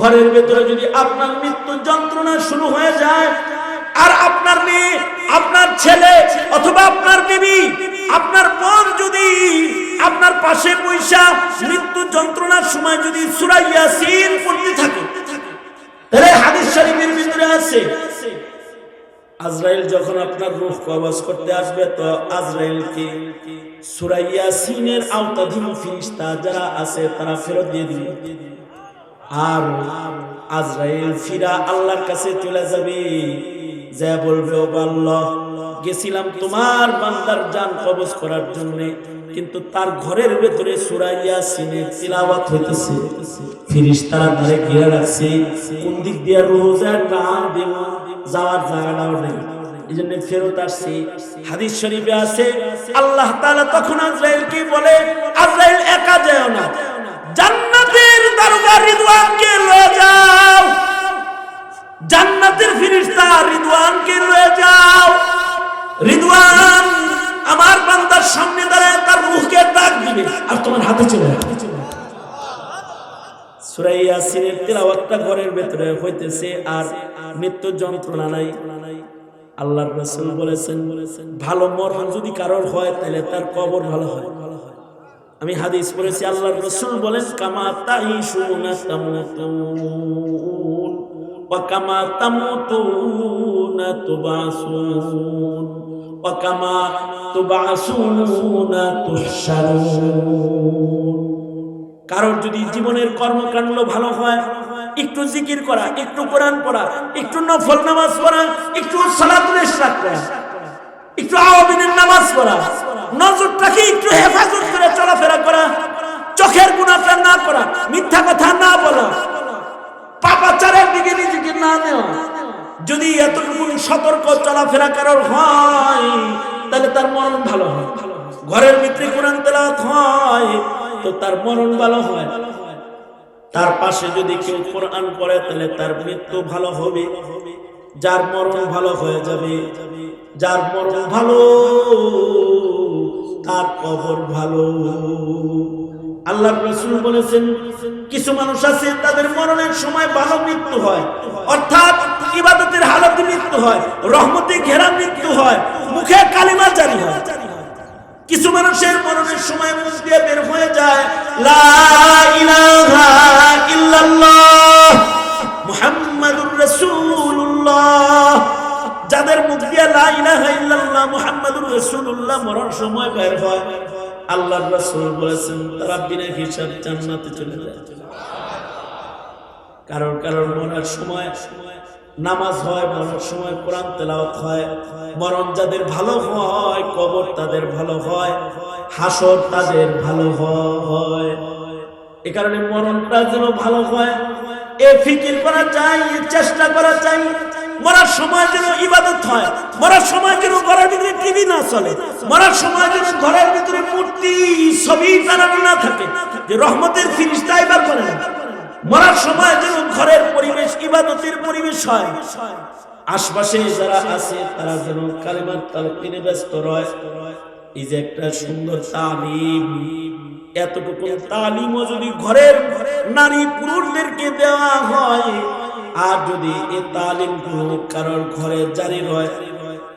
ঘরের ভেতরে যদি আপনার মৃত্যু যন্ত্রণা শুরু হয়ে যায়, আর আপনার মেয়ে, আপনার ছেলে অথবা আপনার বিবি, আপনার বোন যদি আপনার পাশে পয়সা মৃত্যু যন্ত্রণার সময় যদি সুরাইয়া সিন পড়তে থাকে, তাহলে হাদিস শরীফের ভিতরে আছে। আজরাইল যখন আপনার রূহ কবজ করতে আসবে, তো আজরাইলকে সুরাইয়া সিনের আওতাধীন ফিরিস্তা যারা আছে, তারা ফেরত দিয়ে দিবে। আর আজরাইল ফিরা আল্লাহর কাছে চলে যাবে। যা বলবে ও আল্লাহ গেছিলাম তোমার বান্দার জান কবজ করার জন্য, কিন্তু তার ঘরের ভেতরে সুরাইয়া সিনের তিলাওয়াত হইতেছে। ফিরিস্তারা তারে ঘিরে রাখছে, কোন দিক দিয়ে রোজা টান দেব যাওয়ার জায়গাটাও নেই। এই জন্য ফেরত আসছে। হাদিস শরীফে আছে, আল্লাহ তাআলা তখন আজরাইলকে বলে, আজরাইল একা যায় না ভেতরে হইতেছে আর মৃত্যু যন্ত্রণা নাই। আল্লাহর রাসূল বলেছেন, ভালো মরণ যদি কারোর হয়, তাহলে তার কবর ভালো হয়। আমি হাদিস পড়েছি, আল্লাহর রাসূল বলেন, কামা তাইশুনা তামুতুন ওয়া কামা তামুতুনা তুবাসুন ওয়া কামা তুবাসুনা তুহশারুন কারোর যদি জীবনের কর্মকাণ্ড ভালো হয় একটু জিকির করা, একটু কোরআন পড়া, একটু নফল নামাজ পড়া, একটু সালাতুল ইশরাক করা একটু আওয়াবিনের নামাজ পড়া, নজরটাকে একটু হেফাজত করে চলাফেরা করা, চোখের গুণাটা না করা, মিথ্যা কথা না বলা, পাপাচারের দিকে নিজেকে না নেওয়া। যদি এতটুকু সতর্ক চলাফেরা কারোর হয়, তাহলে তার মরণ ভালো হয়। ঘরের ভিতরে কোরআন তেলাওয়াত হয়, তো তার মরণ ভালো হয়। তার পাশে যদি কেউ কোরআন পড়ে, তাহলে তার মৃত্যু ভালো হবে। যার মরণ ভালো হয়ে যাবে, যার মরণ ভালো, তার কবর ভালো। আল্লাহ রসুল বলেছেন, কিছু মানুষ আছে, তাদের মরণের সময় ভালো মৃত্যু হয়। অর্থাৎ ইবাদতের হালতে মৃত্যু হয়, রহমতে ঘেরা মৃত্যু হয়, মুখে কালিমা জারি হয়। কিছু মানুষের মরণের সময় মুখ দিয়ে বের হয়ে যায় যাদের মুখ দিয়ে মরণ সময় বের হয়, আল্লাহর রাসূল বলেছেন, তারা বিনা হিসাব জান্নাতে চলে যায়। কারণ কারণ মরার সময় নামাজ হয় মরার সময় কোরআন তেলাওয়াত হয়। মরণ যাদের ভালো হয়, কবর তাদের ভালো হয়, হাসর তাদের ভালো হয়। এ কারণে মরণটা যেন ভালো হয়। এ ফিকির করা চাই চেষ্টা করা চাই। মরার সময় যেন ইবাদত হয়, মরার সময় যেন ঘরের ভিতরে টিভি না চলে, মরার সময় যেন ঘরের ভিতরে মূর্তি, ছবি টানানো না থাকে, যে রহমতের ফিরিস্তা এবার করে না মরার সময় যেন ঘরের পরিবেশ, ইবাদতের পরিবেশ হয়। আশপাশে যারা আছে, তারা যেন কালিমার তালকিনে ব্যস্ত রয়। এই যে একটা সুন্দর তালিম। এতটুকু তালিমও যদি ঘরের নারী পুরুষদেরকে দেওয়া হয়, আর যদি এ তালিম কারোর ঘরে জারি রয়,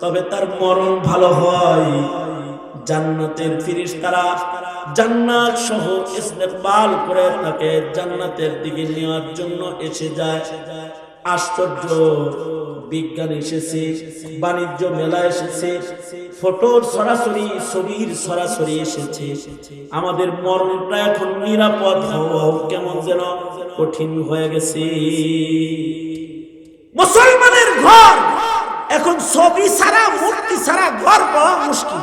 তবে তার মরণ ভালো হয়। জান্নাতের ফিরিস্তারা জান্নাত সহ ইস্তেকবাল করে তাকে জান্নাতের দিকে নেওয়ার জন্য এসে যায়। আশ্চর্য বিজ্ঞান এসেছে, বাণিজ্য মেলা এসেছে, ফটোর সরাসরি, ছবির সরাসরি এসেছে। আমাদের মরণটা এখন নিরাপদ হওয়াও কেমন যেন কঠিন হয়ে গেছে। মুসলমানের ঘর, এখন ছবি ছাড়া, মূর্তি ছাড়া ঘর পাওয়া মুশকিল।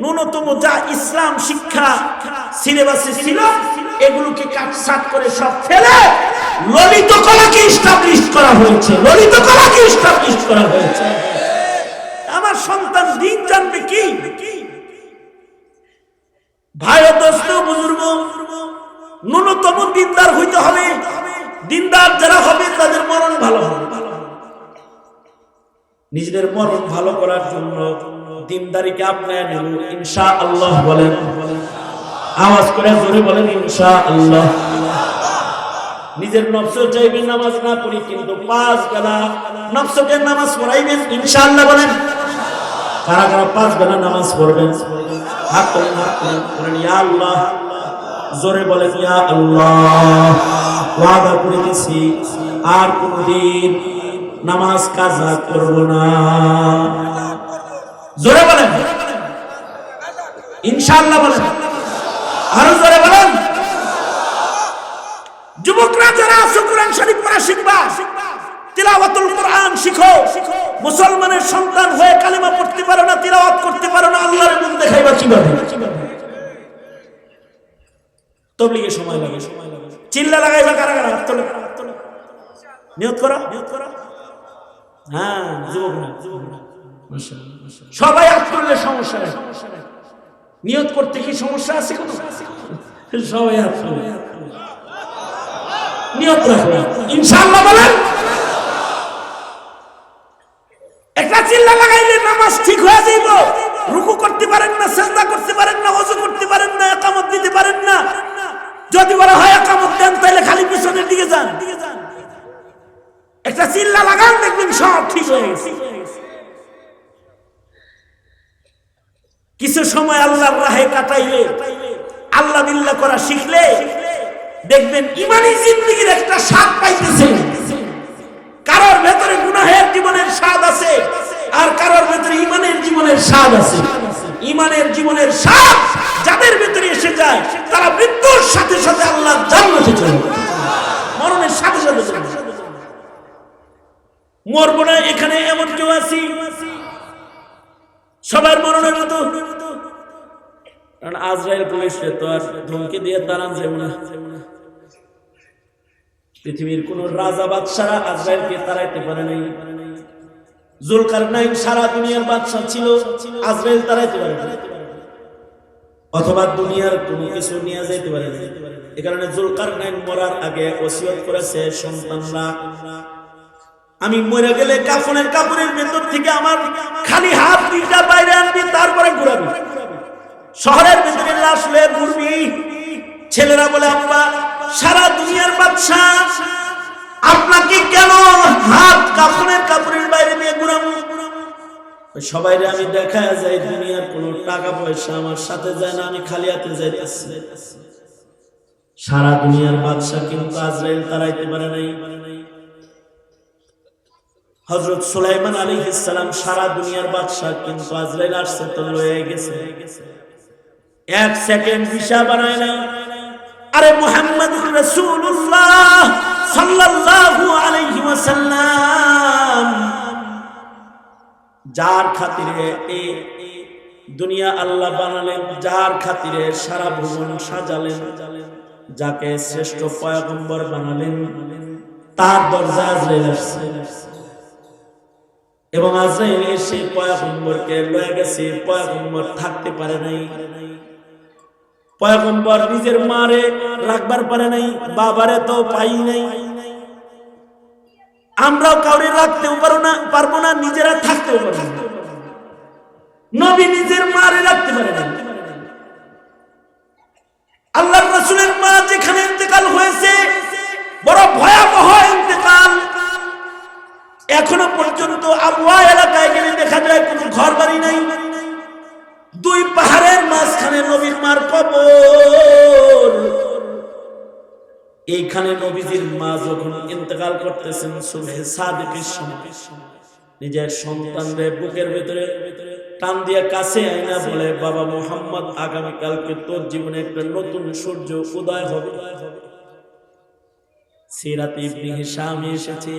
ন্যূনতম যা ইসলাম শিক্ষা সিলেবাসে ছিল, এগুলোকে কাটসাট করে সব ফেলে ললিত কলাকে ইস্টাবলিশ করা হয়েছে, ললিত কলাকে ইস্টাবলিশ করা হয়েছে। আমার সন্তান দিন জানবে কি? ভাই দোস্ত বুজুর্গ, ন্যূনতম দিনদার হইতে হবে। দিনদার যারা হবে, তাদের মরণ ভালো হবে। নিজেদের মরণ ভালো করার জন্য দিনদারিকে আপনায় নেব ইনশা আল্লাহ বলেন। আওয়াজ করে জোরে বলেন ইনশা আল্লাহ নিজের নফস চাইবেন নামাজ না পড়ি, কিন্তু পাঁচ বেলা নফসকে নামাজ পড়াইবেন, ইনশাআল্লাহ বলেন। কারা কারা পাঁচ বেলা নামাজ পড়বেন? হাত তোলেন হাত তোলেন ইয়া আল্লাহ। জোরে বলেন, ইয়া আল্লাহ। ওয়াদা করে দিছি, আর কোনদিন নামাজ কাজা করব না। জোরে বলেন। ইনশাআল্লাহ বলেন। আরও জোরে বলেন। যুবকরা যারা আছো শরীফ পড়া শিখবা। তিলাওয়াতুল কোরআন শিখো। মুসলমানের সন্তান হয়ে কালিমা পড়তে পারো না তিলাওয়াত করতে পারো না আল্লাহর মুখ দেখাইবা কীভাবে? তবলিগে সময় লাগে। সময় লাগে চিল্লা লাগাইবা কারা কারা? হাত তোলো, নিয়ত করা। নিয়ত করা হ্যাঁ যুবকরা। যুবকরা মাশাআল্লাহ, মাশাআল্লাহ। সবাই হাত তুললে সমস্যা নেই। নিয়ত করতে কি সমস্যা আছে সবাই তুললে নিয়ত রাখবে বলেন, একটা চিল্লা লাগাইলে নামাজ ঠিক হয়ে যাইব। রুকু করতে পারেন না করতে পারেন না, ওযু করতে পারেন না, একামত দিতে পারেন না। যদি বলা হয় একামত দেন তাহলে খালি পিছনের দিকে যান। একটা চিল্লা লাগান, দেখবেন সব ঠিক হয়ে গেছে। কিছু সময় আল্লাহর রাহে কাটাইলে, আল্লাহ বিল্লাহ করা শিখলে, দেখবেন ইমানি জিন্দগির একটা স্বাদ পাইতেছে কারোর ভেতরে গুনাহের জীবনের স্বাদ আছে, আর কারোর ভেতরে ইমানের জীবনের স্বাদ আছে ইমানের জীবনের স্বাদ যাদের ভেতরে এসে যায়, তারা মৃত্যুর সাথে সাথে আল্লাহ জান্নাতে চলে। মরণের সাথে সাথে চলে। মরবো না, এখানে এমন কেউ আছি সবার মরণের মতো কারণ আজরাইল পুলিশে তো আর ধমকি দিয়ে দাঁড়ান যাবে না। পৃথিবীর কোন রাজা বাদশারা আজরাইলকে তাড়াইতে পারে নাই। জুলকার সারা দুনিয়ার বাদশা ছিল, আজরাইল তাড়াইতে পারে অথবা দুনিয়ার কোনো কিছু নিয়ে যেতে পারে এ কারণে জুলকার মরার আগে ওসিয়ত করেছে সন্তানরা আমি মরে গেলে কাফনের কাপড়ের ভেতর থেকে আমার খালি হাত দুইটা বাইরে আনবি, তারপরে ঘুরাবি। শহরের ভেতরে লাশ লয়ে ঘুরবি। ছেলেরা বলে, আব্বা, সারা দুনিয়ার বাদশা, আপনাকে কেন হাত কাপড়ের কাপড়ের বাইরে নিয়ে ঘুরাবো? সবাই আমি দেখা যায় দুনিয়ার কোনো টাকা পয়সা আমার সাথে যায় না, আমি খালি হাতে যাইতেছি। সারা দুনিয়ার বাদশা কিন্তু আজরাইল তারাইতে পারে নাই। হজরত সুলাইমান আলী ইসলাম সারা দুনিয়ার বাদশাহ কিন্তু আজরাইল আসছে তো লয়ে গেছে। এক সেকেন্ড ভিসা বানায় না আরে মুহাম্মদুর রাসূলুল্লাহ সাল্লাল্লাহু আলাইহি ওয়াসাল্লাম, যার খাতিরে এই দুনিয়া আল্লাহ বানালেন, যার খাতিরে সারা ভুবন সাজালেন, যাকে শ্রেষ্ঠ পয়গম্বর বানালেন, তার দরজা আজরাইল আসছে। এবং আজরাইল এসে পয়গম্বরকে লয়ে গেছে, পয়গম্বর থাকতে পারে নাই। পয়গম্বর নিজের মারে রাখবার পারে নাই, বাবারে তো পাই নাই। আমরাও কাউরে রাখতেও পারো না, পারব না, নিজেরা থাকতেও পারব না। নবী নিজের মারে রাখতে পারে না আল্লাহ রসুলের মা যেখানে এখনও পর্যন্ত আবুয়া এলাকায় গেলে দেখা যায় কোনো ঘর বাড়ি নাই। দুই পাহাড়ের মাঝখানে নবীর মার কবর। এইখানে নবীজির মা যখন ইন্তেকাল করতেছেন সুবহে সাদিকের সময়, নিজের সন্তানদের বুকের ভিতরে টান দিয়ে কাছে আইনা বলে, বাবা মোহাম্মদ, আগামীকালকে তোর জীবনে একটা নতুন সূর্য উদয় হবে। সিরাত ইবনে হিশাম এসেছে।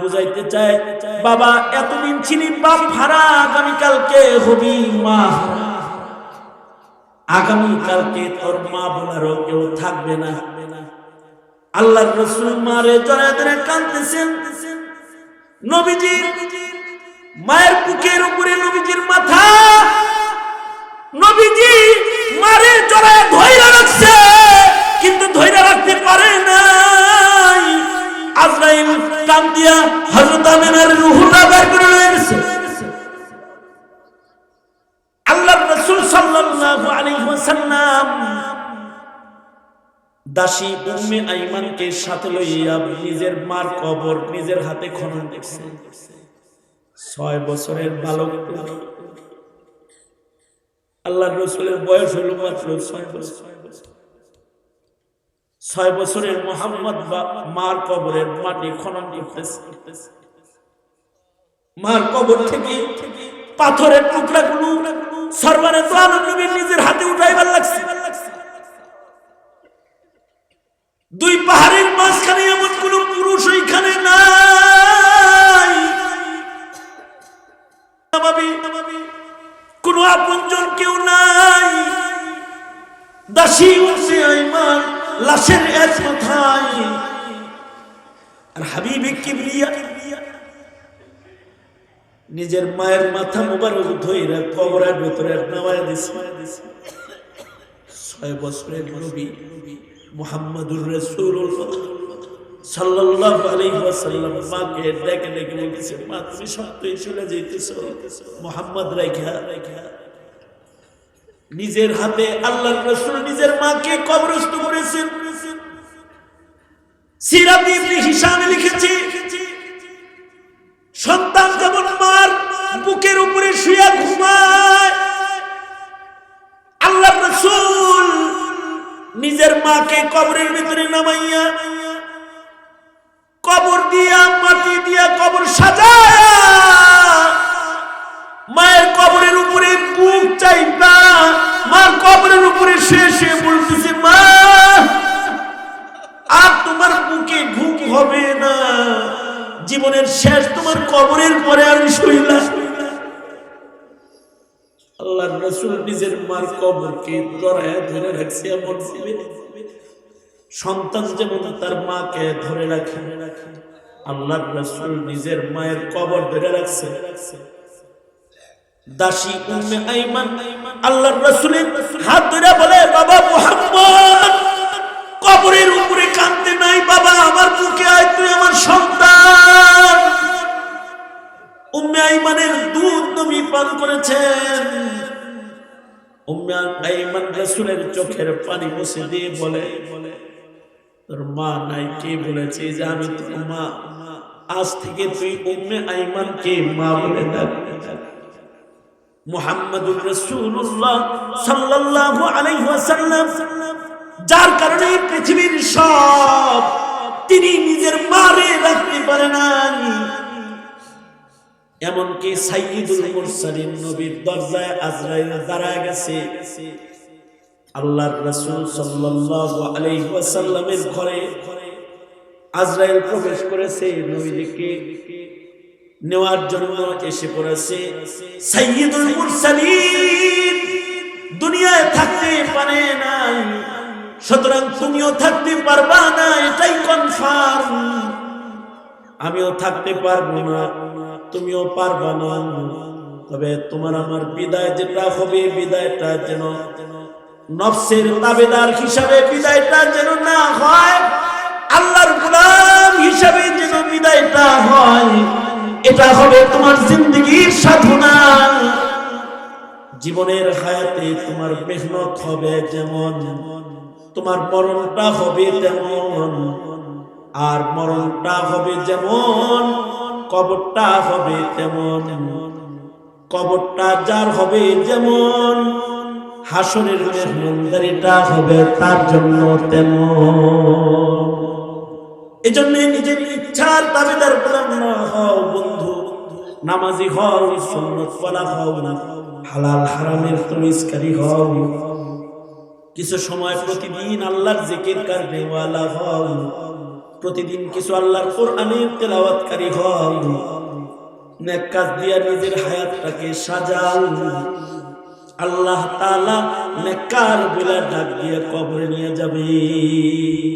বুঝাইতে বাবা, এতদিন ছিলি বাপ হবি মা তোর মা বলারও কেউ থাকবে না। আল্লাহ রসুল মারে মায়ের বুকের উপরে নবীজির মাথা। নবীজি দিয়া হযরত আমিনার বের করে নিয়ে গেছে। আল্লাহর রাসূল সাল্লাল্লাহু আলাইহি ওয়াসাল্লাম দাসী উম্মে আইমানকে সাথে লইয়া নিজের মার কবর নিজের হাতে খনন করছে। ছয় বছরের বালক। আল্লাহর রসুলের বয়স হলো মাত্র ছয় বছর। ছয় বছরের মোহাম্মদ বা মার কবরের মাটি খনন মার কবর থেকে পাথরের টুকরা গুলো সরবারে নবীর নিজের হাতে উঠাইবার লাগছে। দুই পাহাড়ের মাঝখানে এমন কোন পুরুষ ওইখানে নাই। কোন আপনজন কেউ নাই। দাসী লাশের এক মাথায় আর হাবিবে কিবরিয়া, নিজের মায়ের মাথা মোবারক ধইরা কবরের ভিতরে নামায় দিছে। ছয় বছরের নবী মুহাম্মাদুর রাসূলুল্লাহ সাল্লাল্লাহু আলাইহি ওয়াসাল্লাম মাকে ডেকে ডেকে বলতেছে, মা, তুমি সত্যই চলে যাইতেছো। মুহাম্মদ রাইখা নিজের হাতে আল্লাহর রাসূল নিজের মাকে কবরস্থ করেছেন। আল্লাহ নিজের মাকে কবরের ভিতরে নামাইয়া কবর দিয়া, মাটি দিয়া কবর সাজায়। শুয়ে শুয়ে বলতেছে, মা, আর তোমার বুকে ঘুম হবে না। জীবনের শেষ তোমার কবরের পরে আমি শুইলা আল্লাহ রসুল নিজের মার কবরকে জড়ায় ধরে রাখছে এমন সন্তান যেমন তার মাকে ধরে রাখে আল্লাহ রসুল নিজের মায়ের কবর ধরে রাখছে রাখছে। দাসী উম্মে আইমান, আল্লাহর রাসূলের হাত ধরে বলে, বাবা মুহাম্মদ, কবরের উপরে কাঁদতে নাই, বাবা, আমার বুকে আয়, তুই আমার সন্তান। উম্মে আইমানের দুধ নবী পান করেছেন। উম্মে আইমান রাসূলের চোখের পানি মুছে দিয়ে বলে, তোর মা নাই, কে বলেছে যে আমি তোর মা? আজ থেকে তুই উম্মে আইমানকে মা বলে ডাক মুহাম্মাদুর রাসূলুল্লাহ সাল্লাল্লাহু আলাইহি ওয়াসাল্লাম, যার কারণে পৃথিবীর সব তিনি নিজের মারে রাখতে পারে এমনকি সাইয়্যিদুল মুরসালিন নবীর দরজায় আজরাইল গেছে। আল্লাহর রাসূল সাল্লাল্লাহু আলাইহি ওয়াসাল্লামের ঘরে আজরাইল প্রবেশ করেছে নবীজিকে। নেওয়ার জন্য এসে পড়েছে। মুরসালিন, দুনিয়ায় থাকতে পারে নাই। সুতরাং তুমিও থাকতে পারবা না, এটাই কনফার্ম আমিও থাকতে পারব না, তুমিও পারবা না। তবে তোমার আমার বিদায় যেটা হবে, বিদায়টা যেন নফসের দাবেদার হিসাবে বিদায়টা যেন না হয়, আল্লাহর গোলাম হিসাবে যেন বিদায়টা হয়। এটা হবে তোমার জিন্দগির সাধনা। জীবনের হায়াতে তোমার মেহনত হবে যেমন, তোমার মরণটা হবে তেমন, আর মরণটা হবে যেমন, কবরটা হবে তেমন, কবরটা যার হবে যেমন, হাসনের মেহমানদারিটা হবে তার জন্য তেমন। এজন্য নিজের ইচ্ছার দাবিদার গোলাম না হও বন্ধু। নামাজি হও, সুন্নত পড়া হও না হালাল হারামের তমিজকারী হও। কিছু সময় প্রতিদিন আল্লাহর জিকির করবে কারণেওয়ালা হও। প্রতিদিন কিছু আল্লাহর কোরআনের তেলাওয়াতকারী হও। নেক কাজ দিয়া নিজের হায়াতটাকে সাজাও। আল্লাহ তাআলা নেককার বলে ডাক দিয়ে কবরে নিয়ে যাবে।